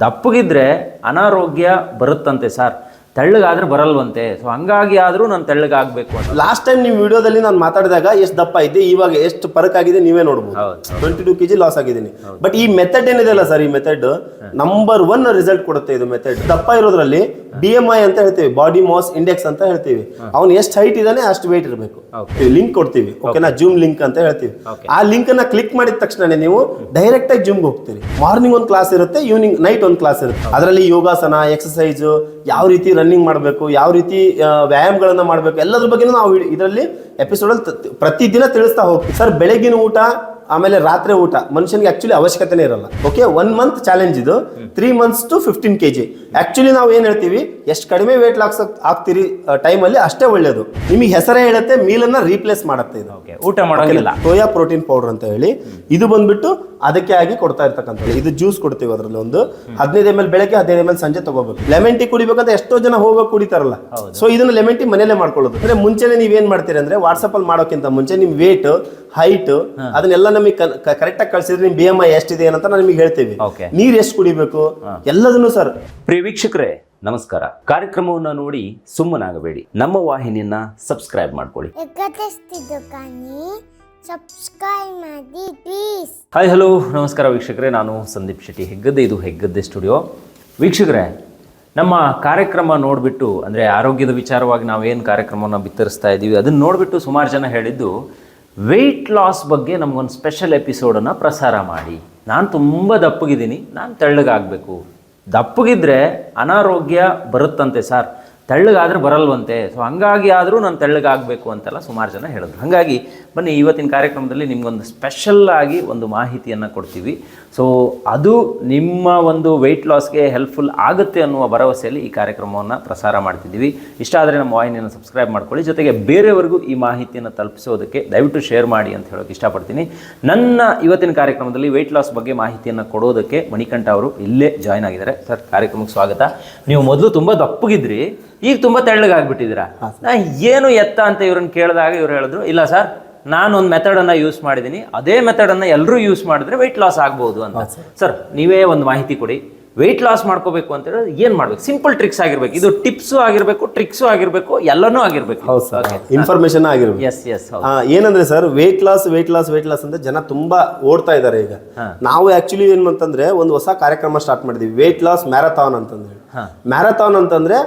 ದಪ್ಪಗಿದ್ರೆ ಅನಾರೋಗ್ಯ ಬರುತ್ತಂತೆ sir. ತೆಳ್ಳಗಾದ್ರೆ ಬರಲ್ವಂತೆ. So ಹಂಗಾಗಿ ಆದರೂ ನಾನು ತೆಳ್ಳಗಾಗಬೇಕು ಅಂತ. ಲಾಸ್ಟ್ ಟೈಮ್ ನಿಮ್ಮ ವಿಡಿಯೋದಲ್ಲಿ ನಾನು ಮಾತಾಡಿದಾಗ ಎಷ್ಟು ದಪ್ಪ ಇದ್ದೆ ಇವಾಗ ಎಷ್ಟು ಫರಕ್ ಆಗಿದೆ ನೀವೇ ನೋಡ್ಬೋದು. ಟ್ವೆಂಟಿ ಟೂ ಕೆಜಿ ಲಾಸ್ ಆಗಿದ್ದೀನಿ. ಬಟ್ ಈ ಮೆಥಡ್ ಏನಿದೆ ಅಲ್ಲ ಸರ್ ಈ ಮೆಥಡ್ ನಂಬರ್ ಒನ್ ರಿಸಲ್ಟ್ ಕೊಡುತ್ತೆ ಇದು ಮೆಥಡ್ ದಪ್ಪ ಇರೋದ್ರಲ್ಲಿ ಬಿ ಎಂ ಐ ಅಂತ ಹೇಳ್ತೀವಿ ಬಾಡಿ ಮಾಸ್ ಇಂಡೆಕ್ಸ್ ಅಂತ ಹೇಳ್ತೀವಿ. ಅವ್ನು ಎಷ್ಟು ಹೈಟ್ ಇದ್ದಾನೆ ಅಷ್ಟು ವೇಟ್ ಇರಬೇಕು. ಲಿಂಕ್ ಕೊಡ್ತೀವಿ. ಓಕೆನಾ ಜೂಮ್ ಲಿಂಕ್ ಅಂತ ಹೇಳ್ತೀವಿ. ಆ ಲಿಂಕ್ ಅನ್ನ ಕ್ಲಿಕ್ ಮಾಡಿದ ತಕ್ಷಣ ನೀವು ಡೈರೆಕ್ಟ್ ಆಗಿ ಜಿಮ್ಗೆ ಹೋಗ್ತೀರಿ. ಮಾರ್ನಿಂಗ್ ಒಂದು ಕ್ಲಾಸ್ ಇರುತ್ತೆ ಈವ್ನಿಂಗ್ ನೈಟ್ ಒಂದು ಕ್ಲಾಸ್ ಇರುತ್ತೆ. ಅದರಲ್ಲಿ ಯೋಗಾಸನ ಎಕ್ಸಸೈಸ್ ಯಾವ ರೀತಿ ರನ್ನಿಂಗ್ ಮಾಡಬೇಕು, ಯಾವ ರೀತಿ ವ್ಯಾಯಾಮಗಳನ್ನು ವ್ಯಾಯಾಮಗಳನ್ನ ಮಾಡಬೇಕು, ಎಲ್ಲದ್ರ ಬಗ್ಗೆ ನಾವು ಇದರಲ್ಲಿ ಎಪಿಸೋಡಲ್ಲಿ ಪ್ರತಿದಿನ ತಿಳಿಸ್ತಾ ಹೋಗ್ತೀವಿ. ಸರ್ ಬೆಳಗಿನ ಊಟ ಆಮೇಲೆ ರಾತ್ರಿ ಊಟ ಮನುಷ್ಯನಿಗೆ ಆಕ್ಚುಲಿ ಅವಶ್ಯಕತೆನೇ ಇರಲ್ಲ. ಓಕೆ ಒನ್ ಮಂತ್ ಚಾಲೆಂಜ್ ಇದು. Three months to fifteen K G actually ನಾವು ಏನ್ ಹೇಳ್ತೀವಿ? ಎಷ್ಟು ಕಡಿಮೆ ವೇಟ್ ಲಾಕ್ಸ್ ಆಗ್ತೀರಿ ಟೈಮಲ್ಲಿ ಅಷ್ಟೇ ಒಳ್ಳೇದು. ನಿಮಗೆ ಹೆಸರೇ ಹೇಳುತ್ತೆ ಮೀಲನ್ನ ರೀಪ್ಲೇಸ್ ಮಾಡುತ್ತೆ ಇದು. ಊಟ ಮಾಡೋದಿಲ್ಲ ಸೋಯಾ ಪ್ರೋಟೀನ್ ಪೌಡರ್ ಅಂತ ಹೇಳಿ ಇದು ಬಂದ್ಬಿಟ್ಟು ಅದಕ್ಕೆ ಆಗಿ ಕೊಡ್ತಾ ಇರ್ತಕ್ಕಂಥ ಇದು ಜ್ಯೂಸ್ ಕೊಡ್ತೀವಿ ಅದರಲ್ಲಿ ಒಂದು ಹದಿನೈದು ಎಂ ಎಲ್ ಬೆಳಗ್ಗೆ ಹದಿನೈದು ಎಂ ಎಲ್ ಸಂಜೆ ತಗೋಬೇಕು. ಲೆಮನ್ ಟೀ ಕುಡಿಬೇಕಂತ ಎಷ್ಟೋ ಜನ ಹೋಗೋಕೆ ಕುಡಿತಾರಲ್ಲ. ಸೊ ಇದನ್ನ ಲೆಮನ್ ಟೀ ಮನೇಲೆ ಮಾಡ್ಕೊಳ್ಳೋದು. ಅಂದ್ರೆ ಮುಂಚೆನೆ ನೀವೇನ್ ಮಾಡ್ತೀರಿ ಅಂದ್ರೆ ವಾಟ್ಸಪ್ ಅಲ್ಲಿ ಮಾಡೋಕ್ಕಿಂತ ಮುಂಚೆ ನಿಮ್ ವೇಟ್ ಹೈಟ್ ಅದನ್ನೆಲ್ಲ ನಮಗೆ ಕರೆಕ್ಟ್ ಆಗಿ ಕಳ್ಸಿದ್ರೆ ನಿಮ್ ಬಿ ಎಂ ಐ ಎಷ್ಟಿದೆ ಅಂತ ನಾವು ನಿಮಗೆ ಹೇಳ್ತೇವೆ. ನೀರ್ ಎಷ್ಟು ಕುಡಿಬೇಕು? ಎಲ್ಲದನ್ನು ಸರ್. ಪ್ರಿಯ ವೀಕ್ಷಕರೇ ನಮಸ್ಕಾರ. ಕಾರ್ಯಕ್ರಮವನ್ನು ನೋಡಿ ಸುಮ್ಮನಾಗಬೇಡಿ. ನಮ್ಮ ವಾಹಿನಿಯನ್ನ ಸಬ್ಸ್ಕ್ರೈಬ್ ಮಾಡ್ಕೊಳ್ಳಿ. ಎಕತೆಸ್ತಿದ್ದು ಕಾನಿ ಸಬ್ಸ್ಕ್ರೈಬ್ ಮಾಡಿ ಪ್ಲೀಸ್ ಹಾಯ್ ಹಲೋ ನಮಸ್ಕಾರ ವೀಕ್ಷಕರೇ ನಾನು ಸಂದೀಪ್ ಶೆಟ್ಟಿ ಹೆಗ್ಗದ್ದೆ ಇದು ಹೆಗ್ಗದ್ದೆ ಸ್ಟುಡಿಯೋ ವೀಕ್ಷಕರೇ ನಮ್ಮ ಕಾರ್ಯಕ್ರಮ ನೋಡಿಬಿಟ್ಟು ಅಂದರೆ ಆರೋಗ್ಯದ ವಿಚಾರವಾಗಿ ನಾವೇನು ಕಾರ್ಯಕ್ರಮವನ್ನು ಬಿತ್ತರಿಸ್ತಾ ಇದ್ದೀವಿ ಅದನ್ನು ನೋಡಿಬಿಟ್ಟು ಸುಮಾರು ಜನ ಹೇಳಿದ್ದು ವೆಯ್ಟ್ ಲಾಸ್ ಬಗ್ಗೆ ನಮಗೊಂದು ಸ್ಪೆಷಲ್ ಎಪಿಸೋಡನ್ನು ಪ್ರಸಾರ ಮಾಡಿ. ನಾನು ತುಂಬ ದಪ್ಪಗಿದ್ದೀನಿ, ನಾನು ತೆಳ್ಳಗಾಗಬೇಕು. ದಪ್ಪಗಿದ್ರೆ ಅನಾರೋಗ್ಯ ಬರುತ್ತಂತೆ ಸರ್. ತೆಳ್ಳಗಾದ್ರೆ ಬರಲ್ವಂತೆ. ಸೊ ಹಂಗಾಗಿ ಆದರೂ ನಾನು ತೆಳ್ಳಗಾಗಬೇಕು ಅಂತೆಲ್ಲ ಸುಮಾರು ಜನ ಹೇಳಿದ್ರು. ಹಾಗಾಗಿ ಬನ್ನಿ, ಇವತ್ತಿನ ಕಾರ್ಯಕ್ರಮದಲ್ಲಿ ನಿಮಗೊಂದು ಸ್ಪೆಷಲ್ ಆಗಿ ಒಂದು ಮಾಹಿತಿಯನ್ನು ಕೊಡ್ತೀವಿ. ಸೊ ಅದು ನಿಮ್ಮ ಒಂದು ವೆಯ್ಟ್ ಲಾಸ್ಗೆ ಹೆಲ್ಪ್ಫುಲ್ ಆಗುತ್ತೆ ಅನ್ನುವ ಭರವಸೆಯಲ್ಲಿ ಈ ಕಾರ್ಯಕ್ರಮವನ್ನು ಪ್ರಸಾರ ಮಾಡ್ತಿದ್ದೀವಿ. ಇಷ್ಟ ಆದರೆ ನಮ್ಮ ವಾಹಿನಿಯನ್ನು ಸಬ್ಸ್ಕ್ರೈಬ್ ಮಾಡ್ಕೊಳ್ಳಿ. ಜೊತೆಗೆ ಬೇರೆಯವರೆಗೂ ಈ ಮಾಹಿತಿಯನ್ನು ತಲುಪಿಸೋದಕ್ಕೆ ದಯವಿಟ್ಟು ಶೇರ್ ಮಾಡಿ ಅಂತ ಹೇಳೋಕೆ ಇಷ್ಟಪಡ್ತೀನಿ. ನನ್ನ ಇವತ್ತಿನ ಕಾರ್ಯಕ್ರಮದಲ್ಲಿ ವೆಯ್ಟ್ ಲಾಸ್ ಬಗ್ಗೆ ಮಾಹಿತಿಯನ್ನು ಕೊಡೋದಕ್ಕೆ ಮಣಿಕಂಠ ಅವರು ಇಲ್ಲೇ ಜಾಯ್ನ್ ಆಗಿದ್ದಾರೆ. ಸರ್, ಕಾರ್ಯಕ್ರಮಕ್ಕೆ ಸ್ವಾಗತ. ನೀವು ಮೊದಲು ತುಂಬ ದಪ್ಪಗಿದ್ರಿ. ಈಗ ತುಂಬ ತೆಳ್ಳಗಾಗ್ಬಿಟ್ಟಿದ್ದೀರಾ ನಾ ಏನು ಎತ್ತ ಅಂತ ಇವ್ರನ್ನ ಕೇಳಿದಾಗ ಇವ್ರು ಹೇಳಿದ್ರು ಇಲ್ಲ ಸರ್ ನಾನು ಒಂದು ಮೆಥಡನ್ನು ಯೂಸ್ ಮಾಡಿದ್ದೀನಿ ಅದೇ ಮೆಥಡನ್ನು ಎಲ್ಲರೂ ಯೂಸ್ ಮಾಡಿದ್ರೆ ವೆಯ್ಟ್ ಲಾಸ್ ಆಗ್ಬೋದು ಅಂತ. ಸರ್. ನೀವೇ ಒಂದು ಮಾಹಿತಿ ಕೊಡಿ. ವೆಯ್ಟ್ ಲಾಸ್ ಮಾಡ್ಕೋಬೇಕು ಅಂತ ಹೇಳಿದ್ರೆ ಏನು ಮಾಡ್ಬೇಕು? ಸಿಂಪಲ್ ಟ್ರಿಕ್ಸ್ ಆಗಿರ್ಬೇಕು. ಇದು ಟಿಪ್ಸು ಆಗಿರಬೇಕು ಟ್ರಿಕ್ಸು ಆಗಿರಬೇಕು ಎಲ್ಲನೂ ಆಗಿರಬೇಕು. ಹೌದು ಸರ್ ಇನ್ಫಾರ್ಮೇಶನ್ ಆಗಿರ್ಬೇಕು. ಎಸ್ ಎಸ್ ಏನಂದ್ರೆ sir weight loss weight loss weight loss ಅಂತ ಜನ ತುಂಬಾ ಓಡ್ತಾ ಇದ್ದಾರೆ ಈಗ. ನಾವು ಆಕ್ಚುಲಿ ಏನು ಅಂತಂದ್ರೆ ಒಂದು ಹೊಸ ಕಾರ್ಯಕ್ರಮ ಸ್ಟಾರ್ಟ್ ಮಾಡಿದ್ವಿ. ವೆಯ್ಟ್ ಲಾಸ್ ಮ್ಯಾರಥಾನ್ ಅಂತಂದ್ರೆ ಮ್ಯಾರಥಾನ್ ಅಂತಂದ್ರೆ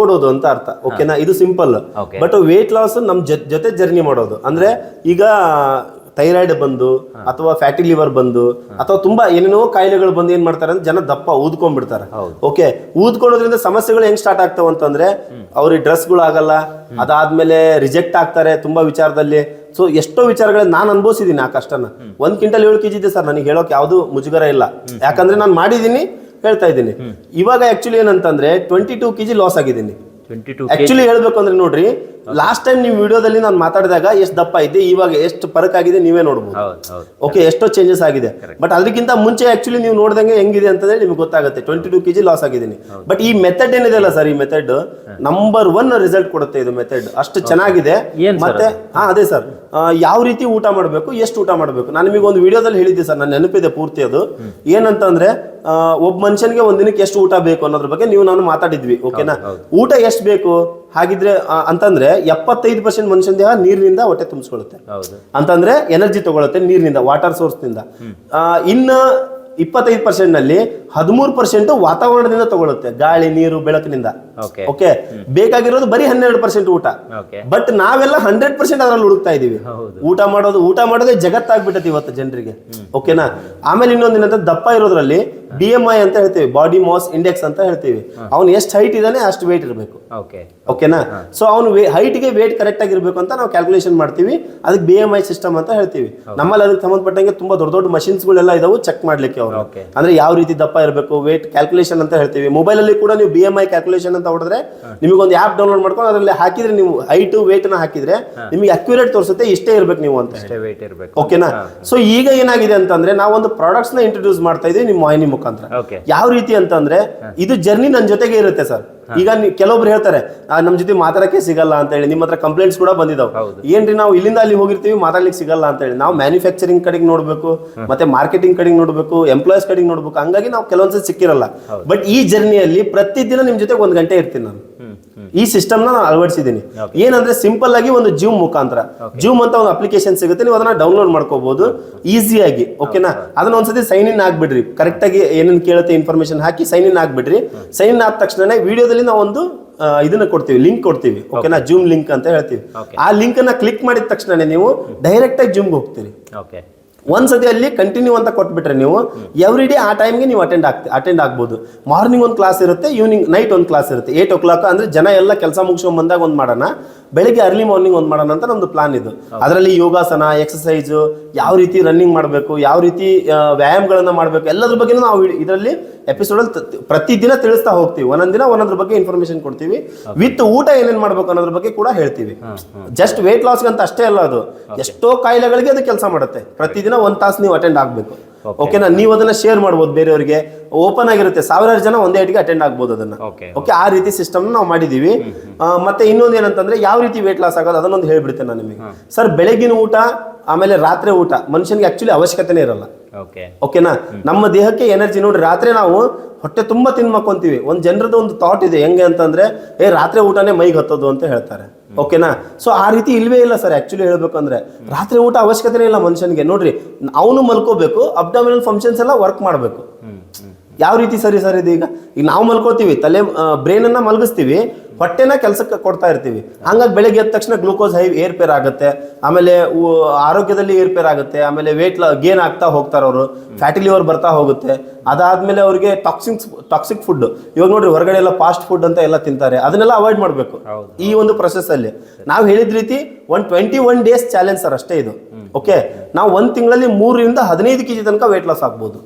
ಓಡೋದು ಅಂತ ಅರ್ಥ. ಓಕೆನಾ ಇದು ಸಿಂಪಲ್ ಬಟ್ ವೇಟ್ ಲಾಸ್ ನಮ್ ಜೊತೆ ಜರ್ನಿ ಮಾಡೋದು. ಅಂದ್ರೆ ಈಗ ಥೈರಾಯ್ಡ್ ಬಂದು ಅಥವಾ ಫ್ಯಾಟಿ ಲಿವರ್ ಬಂದು ಅಥವಾ ತುಂಬಾ ಏನೇನೋ ಕಾಯಿಲೆಗಳು ಬಂದು ಏನ್ ಮಾಡ್ತಾರೆ ಅಂದ್ರೆ ಜನ ದಪ್ಪ ಊದ್ಕೊಂಡ್ಬಿಡ್ತಾರೆ. ಓಕೆ ಊದ್ಕೊಳ್ಳೋದ್ರಿಂದ ಸಮಸ್ಯೆಗಳು ಹೆಂಗ್ ಸ್ಟಾರ್ಟ್ ಆಗ್ತಾವ ಅಂತಂದ್ರೆ ಅವ್ರಿಗೆ ಡ್ರೆಸ್ಗಳು ಆಗಲ್ಲ ಅದಾದ್ಮೇಲೆ ರಿಜೆಕ್ಟ್ ಆಗ್ತಾರೆ ತುಂಬಾ ವಿಚಾರದಲ್ಲಿ. ಸೊ ಎಷ್ಟೋ ವಿಚಾರಗಳನ್ನ ನಾನು ಅನ್ಭವಿಸಿದೀನಿ ಆ ಕಷ್ಟನ. ಒಂದ್ ಕ್ವಿಂಟಲ್ ಏಳು ಕೆಜಿ ಇದೆ ಸರ್ ನನಗೆ ಹೇಳೋಕೆ ಯಾವ್ದು ಮುಜುಗರ ಇಲ್ಲ. ಯಾಕಂದ್ರೆ ನಾನು ಮಾಡಿದ್ದೀನಿ ಹೇಳ್ತಾ ಇದ್ದೀನಿ. ಇವಾಗ ಆಕ್ಚುಲಿ ಏನಂತಂದ್ರೆ ಟ್ವೆಂಟಿ ಟೂ ಕೆಜಿ ಲಾಸ್ ಆಗಿದ್ದೀನಿ ಆಕ್ಚುಲಿ ಹೇಳ್ಬೇಕು ಅಂದ್ರೆ ನೋಡ್ರಿ ಲಾಸ್ಟ್ ಟೈಮ್ ನೀವು ವಿಡಿಯೋದಲ್ಲಿ ನಾನು ಮಾತಾಡಿದಾಗ ಎಷ್ಟು ದಪ್ಪ ಇದೆ ಇವಾಗ ಎಷ್ಟು ಫರಕ್ ಆಗಿದೆ ನೀವೇ ನೋಡ್ಬೋದು. ಹೌದು ಹೌದು ಓಕೆ ಎಷ್ಟೋ ಚೇಂಜಸ್ ಆಗಿದೆ. ಬಟ್ ಅದಕ್ಕಿಂತ ಮುಂಚೆ ಆಕ್ಚುಲಿ ನೀವು ನೋಡ್ದಂಗೆ ಹೆಂಗಿದೆ ಅಂತಂದ್ರೆ ನಿಮ್ಗೆ ಗೊತ್ತಾಗುತ್ತೆ. ಟ್ವೆಂಟಿ ಟೂ ಕೆಜಿ ಲಾಸ್ ಆಗಿದ್ದೀನಿ ಬಟ್ ಈ ಮೆಥಡ್ ಏನಿದೆ ಅಲ್ಲ ಸರ್ ಈ ಮೆಥಡ್ ನಂಬರ್ ಒನ್ ರಿಸಲ್ಟ್ ಕೊಡುತ್ತೆ ಇದು ಮೆಥಡ್ ಅಷ್ಟು ಚೆನ್ನಾಗಿದೆ. ಮತ್ತೆ ಹಾ ಅದೇ ಸರ್ ಯಾವ ರೀತಿ ಊಟ ಮಾಡಬೇಕು ಎಷ್ಟು ಊಟ ಮಾಡಬೇಕು? ನಾನು ನಿಮಗೆ ಒಂದು ವಿಡಿಯೋದಲ್ಲಿ ಹೇಳಿದ್ದೆ ಸರ್ ನನ್ನ ನೆನಪಿದೆ ಪೂರ್ತಿ ಅದು. ಏನಂತಂದ್ರೆ ಒಬ್ಬ ಮನುಷ್ಯನಿಗೆ ಒಂದ್ ದಿನಕ್ಕೆ ಎಷ್ಟು ಊಟ ಬೇಕು ಅನ್ನೋದ್ರ ಬಗ್ಗೆ ನೀವು ನಾನು ಮಾತಾಡಿದ್ವಿ ಓಕೆನಾ? ಊಟ ಎಷ್ಟು ಬೇಕು? ಹಾಗಿದ್ರೆ ಅಂತಂದ್ರೆ ಎಪ್ಪತ್ತೈದು ಪರ್ಸೆಂಟ್ ಮನುಷ್ಯನ ದೇಹ ನೀರಿನಿಂದ ಹೊಟ್ಟೆ ತುಂಬಿಸ್ಕೊಳ್ಳುತ್ತೆ. ಅಂತಂದ್ರೆ ಎನರ್ಜಿ ತಗೊಳುತ್ತೆ ನೀರಿನಿಂದ ವಾಟರ್ ಸೋರ್ಸ್ನಿಂದ. ಇನ್ನ ಇಪ್ಪತ್ತೈದು ಪರ್ಸೆಂಟ್ನಲ್ಲಿ ಹದಿಮೂರು ಪರ್ಸೆಂಟ್ ವಾತಾವರಣದಿಂದ ತಗೊಳುತ್ತೆ ಗಾಳಿ ನೀರು ಬೆಳಕಿನಿಂದ. ಓಕೆ ಬೇಕಾಗಿರೋದು ಬರೀ ಹನ್ನೆರಡು ಪರ್ಸೆಂಟ್ ಊಟ. ಬಟ್ ನಾವೆಲ್ಲ ಹಂಡ್ರೆಡ್ ಪರ್ಸೆಂಟ್ ಅದ್ರಲ್ಲಿ ಹುಡುಕ್ತಾ ಇದೀವಿ. ಊಟ ಮಾಡೋದು ಊಟ ಮಾಡೋದೇ ಜಗತ್ತಾಗ್ಬಿಟ್ಟತಿ ಇವತ್ತು ಜನರಿಗೆ. ಓಕೆನಾ ಆಮೇಲೆ ಇನ್ನೊಂದಿನ ದಪ್ಪ ಇರೋದ್ರಲ್ಲಿ ಬಿ ಎಂ ಐ ಅಂತ ಹೇಳ್ತೀವಿ ಬಾಡಿ ಮಾಸ್ ಇಂಡೆಕ್ಸ್ ಅಂತ ಹೇಳ್ತೀವಿ. ಅವ್ನು ಎಷ್ಟು ಹೈಟ್ ಇದಾನೆ ಅಷ್ಟು ವೇಟ್ ಇರಬೇಕು. ಓಕೆ ಓಕೆನಾ ಸೊ ಅವನು ಹೈಟ್ಗೆ ವೇಟ್ ಕರೆಕ್ಟ್ ಆಗಿರ್ಬೇಕು ಅಂತ ನಾವು ಕ್ಯಾಲ್ಕುಲೇಷನ್ ಮಾಡ್ತೀವಿ. ಅದಕ್ಕೆ ಬಿ ಎಂ ಐ ಸಿಸ್ಟಮ್ ಅಂತ ಹೇಳ್ತೀವಿ. ನಮ್ಮಲ್ಲಿ ಅದಕ್ಕೆ ಸಂಬಂಧಪಟ್ಟಂಗೆ ತುಂಬಾ ದೊಡ್ಡ ದೊಡ್ಡ ಮಷಿನ್ಸ್ಗಳೆಲ್ಲ ಇದಾವೆ ಚೆಕ್ ಮಾಡ್ಲಿಕ್ಕೆ ಅವರು ಅಂದ್ರೆ ಯಾವ ರೀತಿ ದಪ್ಪ ಇರಬೇಕು ವೇಟ್ ಕ್ಯಾಲ್ಕುಲೇಷನ್ ಅಂತ ಹೇಳ್ತೀವಿ. ಮೊಬೈಲ್ ಅಲ್ಲಿ ಕೂಡ ನೀವು ಬಿ ಎಂ ಐ ಕ್ಯಾಲ್ಕುಲೇಷನ್ ಅಂತ ಹೊಡೆದ್ರೆ ನಿಮಗೆ ಒಂದು ಆಪ್ ಡೌನ್ಲೋಡ್ ಮಾಡ್ಕೊಂಡು ಅದರಲ್ಲಿ ಹಾಕಿದ್ರೆ ನೀವು ಹೈಟ್ ವೇಟ್ನ ಹಾಕಿದ್ರೆ ನಿಮಗೆ ಅಕ್ಯುರೇಟ್ ತೋರಿಸುತ್ತೆ ಇಷ್ಟೇ ಇರ್ಬೇಕು ನೀವು ಅಂತ. ಇಷ್ಟೇ ವೆಯ್ಟ್ ಇರಬೇಕು. ಓಕೆನಾ ಸೊ ಈಗ ಏನಾಗಿದೆ ಅಂತಂದ್ರೆ ನಾವು ಒಂದು ಪ್ರಾಡಕ್ಟ್ಸ್ನ ಇಂಟ್ರೊಡ್ಯೂಸ್ ಮಾಡ್ತಾ ಇದೀವಿ ನಿಮ್ಮ ವಾಹಿನಿ ಮುಖಾಂತರ. ಯಾವ ರೀತಿ ಅಂತಂದ್ರೆ ಇದು ಜರ್ನಿ ನನ್ನ ಜೊತೆಗೆ ಇರುತ್ತೆ ಸರ್. ಈಗ ಕೆಲವೊಬ್ರು ಹೇಳ್ತಾರೆ ನಮ್ಮ ನಮ್ ಜೊತೆ ಮಾತಾಡಕ್ಕೆ ಸಿಗಲ್ಲ ಅಂತ ಹೇಳಿ ನಿಮ್ಮ ಹತ್ರ ಕಂಪ್ಲೇಂಟ್ಸ್ ಕೂಡ ಬಂದಿದಾವೆ. ಏನ್ರಿ ನಾವು ಇಲ್ಲಿಂದ ಅಲ್ಲಿ ಹೋಗಿರ್ತೀವಿ ಮಾತಾಡ್ಲಿಕ್ಕೆ ಸಿಗಲ್ಲ ಅಂತ ಹೇಳಿ ನಾವು ಮ್ಯಾನುಫ್ಯಾಕ್ಚರಿಂಗ್ ಕಡೆಗೆ ನೋಡ್ಬೇಕು ಮತ್ತೆ ಮಾರ್ಕೆಟಿಂಗ್ ಕಡೆಗೆ ನೋಡ್ಬೇಕು ಎಂಪ್ಲಾಯ್ಸ್ ಕಡೆಗೆ ನೋಡ್ಬೇಕು ಹಂಗಾಗಿ ನಾವು ಕೆಲವೊಂದ್ಸತಿ ಸಿಕ್ಕಿರಲ್ಲ. ಬಟ್ ಈ ಜರ್ನಿಯಲ್ಲಿ ಪ್ರತಿದಿನ ನಿಮ್ ಜೊತೆ ಒಂದ್ ಗಂಟೆ ಇರ್ತೀನಿ ನಾನು. ಈ ಸಿಸ್ಟಮ್ ನಾನು ಅಳವಡಿಸಿದ್ದೀನಿ. ಏನಂದ್ರೆ ಸಿಂಪಲ್ ಆಗಿ ಒಂದು ಜೂಮ್ ಮುಖಾಂತರ. ಜೂಮ್ ಅಂತ ಒಂದು ಅಪ್ಲಿಕೇಶನ್ ಸಿಗುತ್ತೆ ನೀವು ಅದನ್ನ ಡೌನ್ಲೋಡ್ ಮಾಡ್ಕೋಬಹುದು ಈಸಿಯಾಗಿ ಓಕೆನಾ ಅದನ್ನ ಒಂದ್ಸತಿ ಸೈನ್ ಇನ್ ಆಗ್ಬಿಡ್ರಿ. ಕರೆಕ್ಟ್ ಆಗಿ ಏನೇನು ಕೇಳುತ್ತೆ ಇನ್ಫಾರ್ಮೇಶನ್ ಹಾಕಿ ಸೈನ್ ಇನ್ ಆಗ್ಬಿಡ್ರಿ. ಸೈನ್ ಇನ್ ಆದ ತಕ್ಷಣ ವಿಡಿಯೋದಲ್ಲಿ ನಾವು ಒಂದು ಇದನ್ನ ಕೊಡ್ತೀವಿ ಲಿಂಕ್ ಕೊಡ್ತೀವಿ ಓಕೆನಾ ಜೂಮ್ ಲಿಂಕ್ ಅಂತ ಹೇಳ್ತೀವಿ. ಆ ಲಿಂಕ್ ಅನ್ನ ಕ್ಲಿಕ್ ಮಾಡಿದ ತಕ್ಷಣ ನೀವು ಡೈರೆಕ್ಟ್ ಆಗಿ ಜೂಮ್ಗೆ ಹೋಗ್ತೀರಿ. ಓಕೆ ಒಂದ್ಸತಿ ಅಲ್ಲಿ ಕಂಟಿನ್ಯೂ ಅಂತ ಕೊಟ್ಬಿಟ್ರೆ ನೀವು ಎವ್ರಿ ಡೇ ಆ ಟೈಮ್ಗೆ ನೀವು ಅಟೆಂಡ್ ಆಗ್ತಿ ಅಟೆಂಡ್ ಆಗ್ಬೋದು. ಮಾರ್ನಿಂಗ್ ಒಂದು ಕ್ಲಾಸ್ ಇರುತ್ತೆ ಈವ್ನಿಂಗ್ ನೈಟ್ ಒಂದು ಕ್ಲಾಸ್ ಇರುತ್ತೆ. ಏಟ್ ಓ ಕ್ಲಾಕ್ ಅಂದ್ರೆ ಜನ ಎಲ್ಲ ಕೆಲಸ ಮುಗಿಸ್ಕೊಂಡ್ ಬಂದಾಗ ಒಂದು ಮಾಡೋಣ. ಬೆಳಿಗ್ಗೆ ಅರ್ಲಿ ಮಾರ್ನಿಂಗ್ ಒಂದು ಮಾಡೋಣ ಅಂತ ನಮ್ದು ಪ್ಲಾನ್ ಇದು. ಅದರಲ್ಲಿ ಯೋಗಾಸನ ಎಕ್ಸಸೈಸ್ ಯಾವ ರೀತಿ ರನ್ನಿಂಗ್ ಮಾಡಬೇಕು ಯಾವ ರೀತಿ ವ್ಯಾಯಾಮಗಳನ್ನು ಮಾಡಬೇಕು ಎಲ್ಲದ್ರ ಬಗ್ಗೆ ನಾವು ಇದರಲ್ಲಿ ಎಪಿಸೋಡಲ್ಲಿ ಪ್ರತಿದಿನ ತಿಳಿಸ್ತಾ ಹೋಗ್ತೀವಿ. ಒಂದೊಂದು ದಿನ ಒಂದೊಂದ್ರ ಬಗ್ಗೆ ಇನ್ಫಾರ್ಮೇಶನ್ ಕೊಡ್ತೀವಿ. ವಿತ್ ಊಟ ಏನೇನ್ ಮಾಡ್ಬೇಕು ಅನ್ನೋದ್ರ ಬಗ್ಗೆ ಕೂಡ ಹೇಳ್ತೀವಿ. ಜಸ್ಟ್ ವೆಯ್ಟ್ ಲಾಸ್ ಅಂತ ಅಷ್ಟೇ ಅಲ್ಲ ಅದು. ಎಷ್ಟೋ ಕಾಯಿಲೆಗಳಿಗೆ ಅದು ಕೆಲಸ ಮಾಡುತ್ತೆ. ಪ್ರತಿದಿನ ಒಂದ್ ತಾಸು ನೀವು ಅಟೆಂಡ್ ಆಗ್ಬೇಕು. ಓಕೆನಾ ನೀವು ಅದನ್ನ ಶೇರ್ ಮಾಡ್ಬೋದು ಬೇರೆಯವರಿಗೆ. ಓಪನ್ ಆಗಿರುತ್ತೆ. ಸಾವಿರಾರು ಜನ ಒಂದೇ ಐಟಿಗೆ ಅಟೆಂಡ್ ಆಗ್ಬೋದು ಅದನ್ನ. ಓಕೆ ಆ ರೀತಿ ಸಿಸ್ಟಮ್ ನಾವು ಮಾಡಿದೀವಿ. ಮತ್ತೆ ಇನ್ನೊಂದು ಏನಂತಂದ್ರೆ ಯಾವ ರೀತಿ ವೇಟ್ ಲಾಸ್ ಆಗೋದು ಅದನ್ನೊಂದು ಹೇಳ್ಬಿಡ್ತೇನೆ ನಾನು ನಿಮಗೆ. ಸರ್ ಬೆಳಗಿನ ಊಟ ಆಮೇಲೆ ರಾತ್ರಿ ಊಟ ಮನುಷ್ಯನಿಗೆ ಆಕ್ಚುಲಿ ಅವಶ್ಯಕತೆನೇ ಇರಲ್ಲ. ಓಕೆನಾ ನಮ್ಮ ದೇಹಕ್ಕೆ ಎನರ್ಜಿ ನೋಡಿ ರಾತ್ರಿ ನಾವು ಹೊಟ್ಟೆ ತುಂಬಾ ತಿನ್ಮಕ್ಕೊಂತೀವಿ ಒಂದ್ ಒಂದು ಜನರದ ಒಂದು ಥಾಟ್ ಇದೆ ಹೆಂಗೆ ಅಂತಂದ್ರೆ ಏ ರಾತ್ರಿ ಊಟನೇ ಮೈಗೆ ಹತ್ತೋದು ಅಂತ ಹೇಳ್ತಾರೆ. ಓಕೆನಾ ಸೊ ಆ ರೀತಿ ಇಲ್ವೇ ಇಲ್ಲ ಸರ್ ಆಕ್ಚುಲಿ ಹೇಳ್ಬೇಕಂದ್ರೆ. ರಾತ್ರಿ ಊಟ ಅವಶ್ಯಕತೆನೇ ಇಲ್ಲ ಮನುಷ್ಯನಿಗೆ. ನೋಡ್ರಿ ಅವನು ಮಲ್ಕೋಬೇಕು ಅಬ್ಡಮಿನಲ್ ಫಂಕ್ಷನ್ಸ್ ಎಲ್ಲ ವರ್ಕ್ ಮಾಡಬೇಕು. ಯಾವ ರೀತಿ ಸರಿ ಸರ್ ಇದು ಈಗ? ಈಗ ನಾವು ಮಲ್ಕೋತೀವಿ ತಲೆ ಬ್ರೈನ್ ಅನ್ನ ಮಲಗಿಸ್ತೀವಿ ಹೊಟ್ಟೆನ ಕೆಲಸಕ್ಕೆ ಕೊಡ್ತಾ ಇರ್ತೀವಿ. ಹಂಗಾಗಿ ಬೆಳಗ್ಗೆ ಎದ್ದ ತಕ್ಷಣ ಗ್ಲೂಕೋಸ್ ಹೈ ಏರ್ಪೇರ್ ಆಗುತ್ತೆ. ಆಮೇಲೆ ಆರೋಗ್ಯದಲ್ಲಿ ಏರ್ಪೇರ್ ಆಗುತ್ತೆ. ಆಮೇಲೆ ವೇಟ್ ಗೇನ್ ಆಗ್ತಾ ಹೋಗ್ತಾರೆ ಅವರು. ಫ್ಯಾಟಿ ಲಿವರ್ ಬರ್ತಾ ಹೋಗುತ್ತೆ. ಅದಾದ್ಮೇಲೆ ಅವರಿಗೆ ಟಾಕ್ಸಿಕ್ ಟಾಕ್ಸಿಕ್ ಫುಡ್ ಇವಾಗ ನೋಡ್ರಿ ಹೊರಗಡೆ ಎಲ್ಲ ಫಾಸ್ಟ್ ಫುಡ್ ಅಂತ ಎಲ್ಲ ತಿಂತಾರೆ. ಅದನ್ನೆಲ್ಲ ಅವಾಯ್ಡ್ ಮಾಡಬೇಕು. ಈ ಒಂದು ಪ್ರೊಸೆಸ್ ಅಲ್ಲಿ. ನಾವು ಹೇಳಿದ ರೀತಿ one twenty one days challenge sir ಅಷ್ಟೇ ಇದು. ಓಕೆ ನಾವು ಒಂದ್ ತಿಂಗಳಲ್ಲಿ ಮೂರರಿಂದ ಹದಿನೈದು ಕೆಜಿ ತನಕ ವೇಟ್ ಲಾಸ್ ಆಗ್ಬೋದು.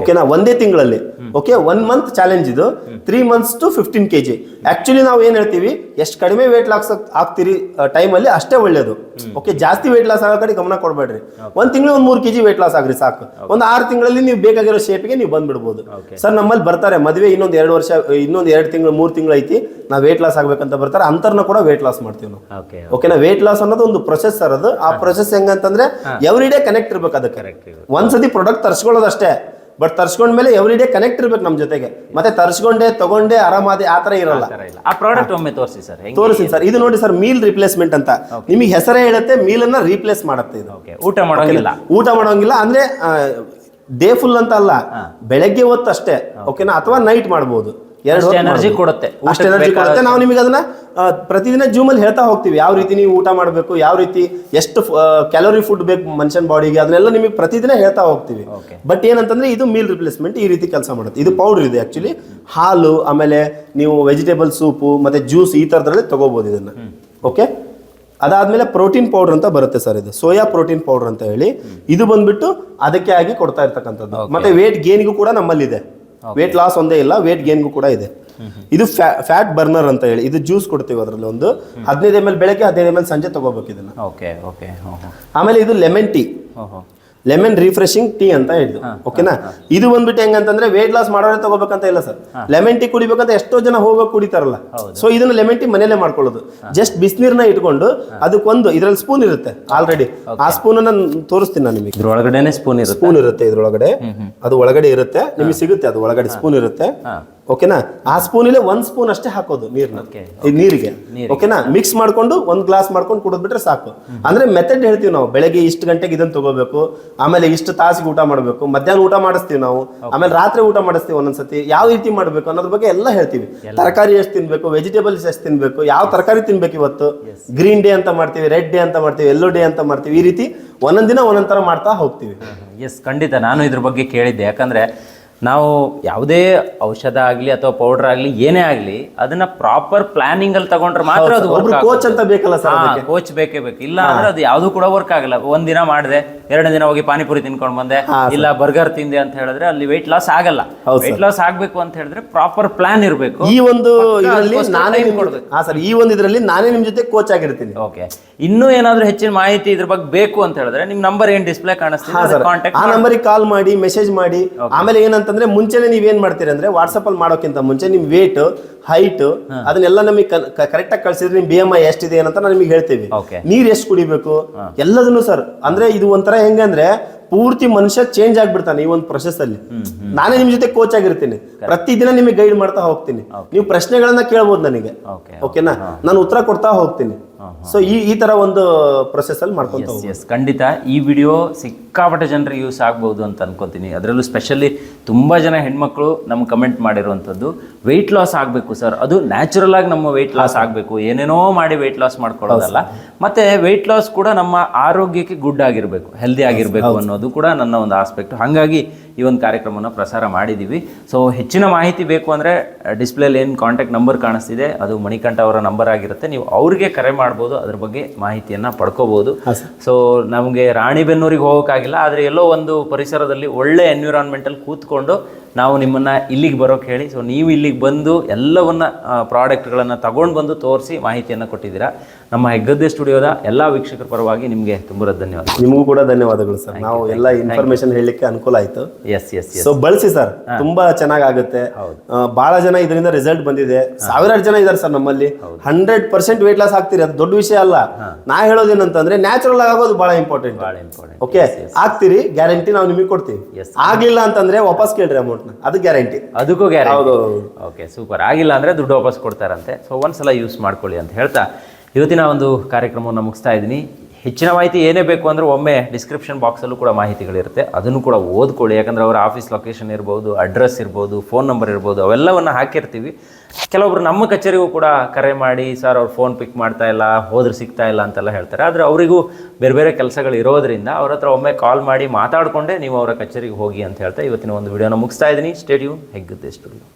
ಓಕೆನಾ ಒಂದೇ ತಿಂಗಳಲ್ಲಿ. ಓಕೆ ಒನ್ ಮಂತ್ ಚಾಲೆಂಜ್ ಇದು. Three months to fifteen K G actually ನಾವು ಏನ್ ಹೇಳ್ತೀವಿ? ಎಷ್ಟು ಕಡಿಮೆ ವೇಟ್ ಲಾಸ್ ಆಗ್ತೀರಿ ಟೈಮಲ್ಲಿ ಅಷ್ಟೇ ಒಳ್ಳೇದು. ಓಕೆ ಜಾಸ್ತಿ ವೇಟ್ ಲಾಸ್ ಆಗೋ ಕಡೆ ಗಮನ ಕೊಡಬೇಡ್ರಿ. ಒಂದ್ ತಿಂಗಳು ಒಂದ್ ಮೂರು ಕೆಜಿ ವೇಟ್ ಲಾಸ್ ಆಗ್ರಿ ಸಾಕು. ಒಂದ್ ಆರು ತಿಂಗಳಲ್ಲಿ ನೀವು ಬೇಕಾಗಿರೋ ಶೇಪ್ಗೆ ನೀವು ಬಂದ್ಬಿಡ್ಬೋದು. ಸರ್ ನಮ್ಮಲ್ಲಿ ಬರ್ತಾರೆ ಮದುವೆ ಇನ್ನೊಂದ್ ಎರಡು ವರ್ಷ ಇನ್ನೊಂದ್ ಎರಡು ತಿಂಗಳು ಮೂರ್ ತಿಂಗಳು ಐತಿ. ನಾವು ವೇಟ್ ಲಾಸ್ ಆಗ್ಬೇಕಂತ ಬರ್ತಾರೆ ಅಂತರ್ನ ಕೂಡ ವೇಟ್ ಲಾಸ್ ಮಾಡ್ತೀವಿ ನಾವು. ಓಕೆ ಓಕೆನಾ ವೇಟ್ ಲಾಸ್ ಅನ್ನೋದು ಒಂದು ಪ್ರೊಸೆಸ್ ಸರ್ ಅದು. ಆ ಪ್ರೊಸೆಸ್ ಹೆಂಗಂತಂದ್ರೆ ಎವ್ರಿ ಡೇ ಕನೆಕ್ಟ್ ಇರ್ಬೇಕು ಅದಕ್ಕೆ. ಒಂದ್ಸತಿ ಪ್ರಾಡಕ್ಟ್ ತರ್ಸ್ಕೊಳ್ಳೋದಷ್ಟೇ. ಬಟ್ ತರ್ಸ್ಕೊಂಡ್ಮೇಲೆ ಎವ್ರಿ ಡೇ ಕನೆಕ್ಟ್ ಇರ್ಬೇಕು ನಮ್ಮ ಜೊತೆಗೆ. ಮತ್ತೆ ತರ್ಸ್ಕೊಂಡೆ ತಗೊಂಡೆ ಆರಾಮಾದಿ ಆ ಥರ ಇರಲ್ಲ. ಇಲ್ಲ. ಆ ಪ್ರಾಡಕ್ಟ್ ಒಮ್ಮೆ ತೋರಿಸಿ ಸರ್. ಹೆಂಗೆ ತೋರಿಸಿ ಸರ್. ಇದು ನೋಡಿ ಸರ್ ಮೀಲ್ ರಿಪ್ಲೇಸ್ಮೆಂಟ್ ಅಂತ. ನಿಮಗೆ ಹೆಸರೇ ಹೇಳುತ್ತೆ ಮೀಲ್ ಅನ್ನ ರೀಪ್ಲೇಸ್ ಮಾಡುತ್ತೆ ಇದು. ಓಕೆ ಊಟ ಮಾಡೋಂಗಿಲ್ಲ. ಊಟ ಮಾಡೋಂಗಿಲ್ಲ ಅಂದ್ರೆ ಡೇ ಫುಲ್ ಅಂತ ಅಲ್ಲ. ಬೆಳಗ್ಗೆ ಹೊತ್ತು ಅಷ್ಟೇ ಓಕೆನಾ ಅಥವಾ ನೈಟ್ ಮಾಡ್ಬೋದು. ಎರಡು ಎನರ್ಜಿ ಕೊಡುತ್ತೆ. ಅಷ್ಟು ಎನರ್ಜಿ ಕೊಡುತ್ತೆ. ನಾವು ನಿಮಗೆ ಅದನ್ನ ಪ್ರತಿದಿನ ಜೂಮ್ ಅಲ್ಲಿ ಹೇಳ್ತಾ ಹೋಗ್ತೀವಿ. ಯಾವ ರೀತಿ ನೀವು ಊಟ ಮಾಡಬೇಕು ಯಾವ ರೀತಿ ಎಷ್ಟು ಕ್ಯಾಲೋರಿ ಫುಡ್ ಬೇಕು ಮನುಷ್ಯನ ಬಾಡಿಗೆ ಅದನ್ನೆಲ್ಲ ನಿಮಗೆ ಪ್ರತಿದಿನ ಹೇಳ್ತಾ ಹೋಗ್ತೀವಿ. ಬಟ್ ಏನಂತಂದ್ರೆ ಇದು ಮೀಲ್ ರಿಪ್ಲೇಸ್ಮೆಂಟ್ ಈ ರೀತಿ ಕೆಲಸ ಮಾಡುತ್ತೆ. ಇದು ಪೌಡರ್ ಇದೆ ಆಕ್ಚುಲಿ ಹಾಲು ಆಮೇಲೆ ನೀವು ವೆಜಿಟೇಬಲ್ ಸೂಪು ಮತ್ತೆ ಜ್ಯೂಸ್ ಈ ಥರದ್ರಲ್ಲಿ ತಗೋಬಹುದು ಇದನ್ನ. ಓಕೆ ಅದಾದ್ಮೇಲೆ ಪ್ರೋಟೀನ್ ಪೌಡರ್ ಅಂತ ಬರುತ್ತೆ ಸರ್ ಇದು. ಸೋಯಾ ಪ್ರೋಟೀನ್ ಪೌಡರ್ ಅಂತ ಹೇಳಿ. ಇದು ಬಂದ್ಬಿಟ್ಟು ಅದಕ್ಕೆ ಆಗಿ ಕೊಡ್ತಾ ಇರ್ತಕ್ಕಂಥದ್ದು. ಮತ್ತೆ ವೇಟ್ ಗೇನ್ಗೂ ಕೂಡ ನಮ್ಮಲ್ಲಿದೆ. ವೇಟ್ ಲಾಸ್ ಒಂದೇ ಇಲ್ಲ ವೇಟ್ ಗೇನ್ಗೂ ಕೂಡ ಇದೆ. ಇದು ಫ್ಯಾಟ್ ಬರ್ನರ್ ಅಂತ ಹೇಳಿ ಇದು ಜ್ಯೂಸ್ ಕೊಡ್ತೀವಿ ಅದರಲ್ಲಿ ಒಂದು. ಹದಿನೈದು ಎಂ ಎಲ್ ಬೆಳಗ್ಗೆ ಹದಿನೈದು ಎಂ ಎಲ್ ಸಂಜೆ ತಗೋಬೇಕು ಇದನ್ನ. ಓಕೆ ಓಕೆ ಆಮೇಲೆ ಇದು lemon tea lemon refreshing tea ಅಂತ ಹೇಳಿದ್ರು. ಓಕೆನಾ ಇದು ಬಂದ್ಬಿಟ್ಟು ಹೆಂಗಂತಂದ್ರೆ ವೇಟ್ ಲಾಸ್ ಮಾಡೋರೆ ತಗೋಬೇಕಂತ ಇಲ್ಲ ಸರ್. ಲೆಮನ್ ಟೀ ಕುಡಿಬೇಕಂತ ಎಷ್ಟೋ ಜನ ಹೋಗೋಕೆ ಕುಡಿತಾರಲ್ಲ. ಸೊ ಇದನ್ನ ಲೆಮನ್ ಟೀ ಮನೇಲೆ ಮಾಡ್ಕೊಳ್ಳೋದು. ಜಸ್ಟ್ ಬಿಸಿನೀರ್ನ ಇಟ್ಕೊಂಡು ಅದಕ್ಕೊಂದು ಇದ್ರಲ್ಲಿ ಸ್ಪೂನ್ ಇರುತ್ತೆ ಆಲ್ರೆಡಿ ಆ ಸ್ಪೂನ್ ಅನ್ನ ತೋರಿಸ್ತೀನಿ ನಾನು ನಿಮಗೆ. ಇದ್ರೊಳಗಡೆ ಸ್ಪೂನ್ ಸ್ಪೂನ್ ಇರುತ್ತೆ ಇದ್ರೊಳಗಡೆ. ಅದು ಒಳಗಡೆ ಇರುತ್ತೆ. ನಿಮಗೆ ಸಿಗುತ್ತೆ ಅದು ಒಳಗಡೆ ಸ್ಪೂನ್ ಇರುತ್ತೆ. ಓಕೆನಾ? ಆ ಸ್ಪೂನಿಲೆ ಒಂದ್ ಸ್ಪೂನ್ ಅಷ್ಟೇ ಹಾಕೋದು ನೀರ್ನ. ನೀರಿಗೆ. ಓಕೆನಾ? ಮಿಕ್ಸ್ ಮಾಡ್ಕೊಂಡು ಒಂದ್ ಗ್ಲಾಸ್ ಮಾಡ್ಕೊಂಡು ಕುಡಿದ್ಬಿಟ್ರೆ ಸಾಕು. ಅಂದ್ರೆ ಮೆಥಡ್ ಹೇಳ್ತೀವಿ ನಾವು. ಬೆಳಗ್ಗೆ ಇಷ್ಟು ಗಂಟೆಗೆ ಇದನ್ನ ತಗೋಬೇಕು ಆಮೇಲೆ ಇಷ್ಟು ತಾಸಿಗೆ ಊಟ ಮಾಡಬೇಕು. ಮಧ್ಯಾಹ್ನ ಊಟ ಮಾಡಿಸ್ತೀವಿ ನಾವು. ಆಮೇಲೆ ರಾತ್ರಿ ಊಟ ಮಾಡಿಸ್ತೀವಿ ಒಂದೊಂದ್ಸತಿ. ಯಾವ ರೀತಿ ಮಾಡಬೇಕು ಅನ್ನೋದ್ರ ಬಗ್ಗೆ ಎಲ್ಲ ಹೇಳ್ತೀವಿ. ತರಕಾರಿ ಎಷ್ಟು ತಿನ್ಬೇಕು ವೆಜಿಟೇಬಲ್ಸ್ ಎಷ್ಟು ತಿನ್ಬೇಕು ಯಾವ ತರಕಾರಿ ತಿನ್ಬೇಕು ಇವತ್ತು? ಗ್ರೀನ್ ಡೇ ಅಂತ ಮಾಡ್ತೀವಿ ರೆಡ್ ಡೇ ಅಂತ ಮಾಡ್ತೀವಿ ಎಲ್ಲೋ ಡೇ ಅಂತ ಮಾಡ್ತೀವಿ. ಈ ರೀತಿ ಒಂದೊಂದ್ ದಿನ ಒಂದೊಂದ್ ತರ ಮಾಡ್ತಾ ಹೋಗ್ತೀವಿ. ಎಸ್ ಖಂಡಿತ. ನಾನು ಇದ್ರ ಬಗ್ಗೆ ಕೇಳಿದ್ದೆ. ಯಾಕಂದ್ರೆ ನಾವು ಯಾವುದೇ ಔಷಧ ಆಗಲಿ ಅಥವಾ ಪೌಡರ್ ಆಗಲಿ ಏನೇ ಆಗಲಿ ಅದನ್ನ ಪ್ರಾಪರ್ ಪ್ಲಾನಿಂಗ್ ಅಲ್ಲಿ ತಗೊಂಡ್ರೆ ಮಾತ್ರ ಅದು ಕೋಚ್ ಅಂತ ಬೇಕಲ್ಲ ಸರ್ ಕೋಚ್ ಬೇಕೇ ಬೇಕು. ಇಲ್ಲ ಅಂದ್ರೆ ಅದು ಯಾವುದು ಕೂಡ ವರ್ಕ್ ಆಗಲ್ಲ. ಒಂದ್ ದಿನ ಮಾಡಿದೆ ಎರಡನೇ ದಿನ ಹೋಗಿ ಪಾನಿಪುರಿ ತಿನ್ಕೊಂಡು ಬಂದೆ. ಇಲ್ಲ ಬರ್ಗರ್ ತಿಂದೆ ಅಂತ ಹೇಳಿದ್ರೆ ಅಲ್ಲಿ ವೆಯ್ಟ್ ಲಾಸ್ ಆಗಲ್ಲ. ವೆಯ್ಟ್ ಲಾಸ್ ಆಗ್ಬೇಕು ಅಂತ ಹೇಳಿದ್ರೆ ಪ್ರಾಪರ್ ಪ್ಲಾನ್ ಇರಬೇಕು. ಈ ಒಂದು ಇದರಲ್ಲಿ ನಾನೇ ಸರ್. ಈ ಒಂದು ಇದರಲ್ಲಿ ನಾನೇ ನಿಮ್ ಜೊತೆ ಕೋಚ್ ಆಗಿರ್ತೀನಿ. ಓಕೆ. ಇನ್ನೂ ಏನಾದ್ರೂ ಹೆಚ್ಚಿನ ಮಾಹಿತಿ ಇದ್ರ ಬಗ್ಗೆ ಬೇಕು ಅಂತ ಹೇಳಿದ್ರೆ ನಿಮ್ ನಂಬರ್ ಏನ್ ಡಿಸ್ಪ್ಲೇ ಕಾಣಿಸ್ತೀನಿ ಕಾಣಿಸ್ತಿದೆ ಸರ್. ಕಾಂಟ್ಯಾಕ್ಟ್ ಆ ನಂಬರಿಗೆ ಕಾಲ್ ಮಾಡಿ ಮೆಸೇಜ್ ಮಾಡಿ. ಆಮೇಲೆ ಏನಂತ ಏನಂತಂದ್ರೆ ಮುಂಚೆನೆ ನೀವೇನ್ ಮಾಡ್ತೀರಿ ಅಂದ್ರೆ ವಾಟ್ಸಪ್ ಅಲ್ಲಿ ಮಾಡೋಕ್ಕಿಂತ ಮುಂಚೆ ನಿಮ್ ವೇಟ್ ಹೈಟ್ ಅದನ್ನೆಲ್ಲ ನಮಗೆ ಕರೆಕ್ಟ್ ಆಗಿ ಕಳ್ಸಿದ್ರೆ ನಿಮ್ ಬಿ ಎಂ ಐ ಎಷ್ಟಿದೆ ಅಂತ ನಿಮಗೆ ಹೇಳ್ತೀವಿ. ನೀರ್ ಎಷ್ಟು ಕುಡಿಬೇಕು? ಎಲ್ಲದನ್ನು ಸರ್ ಅಂದ್ರೆ ಇದು ಒಂಥರ ಹೆಂಗಂದ್ರೆ ಪೂರ್ತಿ ಮನುಷ್ಯ ಚೇಂಜ್ ಆಗ್ಬಿಡ್ತಾನೆ ಈ ಒಂದು ಪ್ರೊಸೆಸ್ ಅಲ್ಲಿ. ನಾನೇ ನಿಮ್ ಜೊತೆ ಕೋಚ್ ಆಗಿರ್ತೀನಿ. ಪ್ರತಿದಿನ ನಿಮಗೆ ಗೈಡ್ ಮಾಡ್ತಾ ಹೋಗ್ತೀನಿ. ನೀವು ಪ್ರಶ್ನೆಗಳನ್ನ ಕೇಳ್ಬೋದು ನನಗೆ. ಓಕೆ ಓಕೆನಾ ನಾನು ಉತ್ತರ ಕೊಡ್ತಾ ಹೋಗ್ತೀನಿ. ಸೊ ಈ ಈ ತರ ಒಂದು ಪ್ರೊಸೆಸ್ ಅಲ್ಲಿ ಮಾಡ್ಕೊಂತ ಎಸ್ ಎಸ್ ಖಂಡಿತ ಈ ವಿಡಿಯೋ ಸಿಕ್ಕಾಪಟ್ಟೆ ಜನರಿಗೆ ಯೂಸ್ ಆಗ್ಬಹುದು ಅಂತ ಅನ್ಕೋತೀನಿ. ಅದರಲ್ಲೂ ಸ್ಪೆಷಲಿ ತುಂಬಾ ಜನ ಹೆಣ್ಮಕ್ಳು ನಮ್ಗೆ ಕಮೆಂಟ್ ಮಾಡಿರುವಂಥದ್ದು. ವೆಯ್ಟ್ ಲಾಸ್ ಆಗಬೇಕು ಸರ್ ಅದು ನ್ಯಾಚುರಲ್ ಆಗಿ ನಮ್ಮ ವೆಯ್ಟ್ ಲಾಸ್ ಆಗಬೇಕು. ಏನೇನೋ ಮಾಡಿ ವೆಯ್ಟ್ ಲಾಸ್ ಮಾಡ್ಕೊಳ್ಳೋದಲ್ಲ. ಮತ್ತೆ ವೆಯ್ಟ್ ಲಾಸ್ ಕೂಡ ನಮ್ಮ ಆರೋಗ್ಯಕ್ಕೆ ಗುಡ್ ಆಗಿರಬೇಕು. ಹೆಲ್ದಿ ಆಗಿರಬೇಕು ಅನ್ನೋದು ಕೂಡ ನನ್ನ ಒಂದು ಆಸ್ಪೆಕ್ಟ್ ಹಾಗಾಗಿ ಈ ಒಂದು ಕಾರ್ಯಕ್ರಮವನ್ನು ಪ್ರಸಾರ ಮಾಡಿದ್ದೀವಿ. ಸೊ ಹೆಚ್ಚಿನ ಮಾಹಿತಿ ಬೇಕು ಅಂದರೆ ಡಿಸ್ಪ್ಲೇಲಿ ಏನು ಕಾಂಟ್ಯಾಕ್ಟ್ ನಂಬರ್ ಕಾಣಿಸ್ತಿದೆ. ಅದು ಮಣಿಕಂಠ ಅವರ ನಂಬರ್ ಆಗಿರುತ್ತೆ. ನೀವು ಅವ್ರಿಗೆ ಕರೆ ಮಾಡ್ಬೋದು ಅದ್ರ ಬಗ್ಗೆ ಮಾಹಿತಿಯನ್ನು ಪಡ್ಕೋಬೋದು. ಸೊ ನಮಗೆ ರಾಣಿಬೆನ್ನೂರಿಗೆ ಹೋಗೋಕ್ಕಾಗಿಲ್ಲ ಆದರೆ ಎಲ್ಲೋ ಒಂದು ಪರಿಸರದಲ್ಲಿ ಒಳ್ಳೆ ಎನ್ವಿರಾನ್ಮೆಂಟಲ್ಲಿ ಕೂತ್ಕೊಂಡು ನಾವು ನಿಮ್ಮನ್ನು ಇಲ್ಲಿಗೆ ಬರೋಕ್ಕೆ ಹೇಳಿ ಸೊ ನೀವು ಇಲ್ಲಿಗೆ ಬಂದು ಎಲ್ಲವನ್ನ ಪ್ರಾಡಕ್ಟ್ಗಳನ್ನು ತಗೊಂಡು ಬಂದು ತೋರಿಸಿ ಮಾಹಿತಿಯನ್ನು ಕೊಟ್ಟಿದ್ದೀರಾ. ನಮ್ಮ ಹೆಗ್ಗದ್ದೆ ಸ್ಟುಡಿಯೋದ ಎಲ್ಲ ವೀಕ್ಷಕರ ಪರವಾಗಿ ನಿಮಗೆ ತುಂಬ ಧನ್ಯವಾದ. ನಿಮಗೂ ಕೂಡ ಧನ್ಯವಾದಗಳು ಸರ್. ನಾವು ಎಲ್ಲ ಇನ್ಫಾರ್ಮೇಶನ್ ಹೇಳಲಿಕ್ಕೆ ಅನುಕೂಲ ಆಯ್ತು. ಎಸ್ ಎಸ್ ಸೊ ಬಳಸಿ ಸರ್ ತುಂಬಾ ಚೆನ್ನಾಗುತ್ತೆ ಬಹಳ ಜನ ಇದರಿಂದ ರಿಸಲ್ಟ್ ಬಂದಿದೆ. ಸಾವಿರಾರು ಜನ ಇದ್ದಾರೆ ಸರ್ ನಮ್ಮಲ್ಲಿ. ಹಂಡ್ರೆಡ್ ಪರ್ಸೆಂಟ್ ವೇಟ್ ಲಾಸ್ ಆಗ್ತೀರಿ ಅದು ದೊಡ್ಡ ವಿಷಯ ಅಲ್ಲ. ನಾ ಹೇಳೋದೇನಂತಂದ್ರೆ ನ್ಯಾಚುರಲ್ ಆಗೋದು ಬಹಳ ಇಂಪಾರ್ಟೆಂಟ್ ಬಹಳ ಇಂಪಾರ್ಟೆಂಟ್ ಓಕೆ ಆಗ್ತೀರಿ ಗ್ಯಾರಂಟಿ ನಾವು ನಿಮಗೆ ಕೊಡ್ತೀವಿ. ಆಗ್ಲಿಲ್ಲ ಅಂತಂದ್ರೆ ವಾಪಸ್ ಕೇಳ್ರಿ ಅಮೌಂಟ್ ಅದು ಗ್ಯಾರಂಟಿ. ಅದಕ್ಕೂ ಗ್ಯಾರಂಟಿ. ಹೌದು. Okay super. ಆಗಿಲ್ಲ ಅಂದರೆ ದುಡ್ಡು ವಾಪಸ್ ಕೊಡ್ತಾರಂತೆ. ಸೊ ಒಂದ್ಸಲ ಯೂಸ್ ಮಾಡ್ಕೊಳ್ಳಿ ಅಂತ ಹೇಳ್ತಾ ಇವತ್ತಿನ ಒಂದು ಕಾರ್ಯಕ್ರಮವನ್ನು ಮುಗಿಸ್ತಾ ಇದ್ದೀನಿ. ಹೆಚ್ಚಿನ ಮಾಹಿತಿ ಏನೇ ಬೇಕು ಅಂದರೆ ಒಮ್ಮೆ ಡಿಸ್ಕ್ರಿಪ್ಷನ್ ಬಾಕ್ಸಲ್ಲೂ ಕೂಡ ಮಾಹಿತಿಗಳಿರುತ್ತೆ. ಅದನ್ನು ಕೂಡ ಓದ್ಕೊಳ್ಳಿ. ಯಾಕಂದರೆ ಅವರ ಆಫೀಸ್ ಲೊಕೇಶನ್ ಇರ್ಬೋದು ಅಡ್ರೆಸ್ ಇರ್ಬೋದು ಫೋನ್ ನಂಬರ್ ಇರ್ಬೋದು ಅವೆಲ್ಲವನ್ನು ಹಾಕಿರ್ತೀವಿ. ಕೆಲವೊಬ್ರು ನಮ್ಮ ಕಚೇರಿಗೂ ಕೂಡ ಕರೆ ಮಾಡಿ, ಸರ್ ಅವ್ರು ಫೋನ್ ಪಿಕ್ ಮಾಡ್ತಾ ಇಲ್ಲ, ಹೋದ್ರೆ ಸಿಗ್ತಾ ಇಲ್ಲ ಅಂತೆಲ್ಲ ಹೇಳ್ತಾರೆ. ಆದರೆ ಅವರಿಗೂ ಬೇರೆ ಬೇರೆ ಕೆಲಸಗಳು ಇರೋದ್ರಿಂದ ಅವ್ರ ಹತ್ರ ಒಮ್ಮೆ ಕಾಲ್ ಮಾಡಿ ಮಾತಾಡಿಕೊಂಡೇ ನೀವು ಅವರ ಕಚೇರಿಗೆ ಹೋಗಿ ಅಂತ ಹೇಳ್ತಾ ಇವತ್ತಿನ ಒಂದು ವಿಡಿಯೋನ ಮುಗಿಸ್ತಾ ಇದ್ದೀನಿ. ಸ್ಟೇಡಿಯು ಹೆಗ್ಗುತ್ತೆ ಸ್ಟುಡಿಯೋ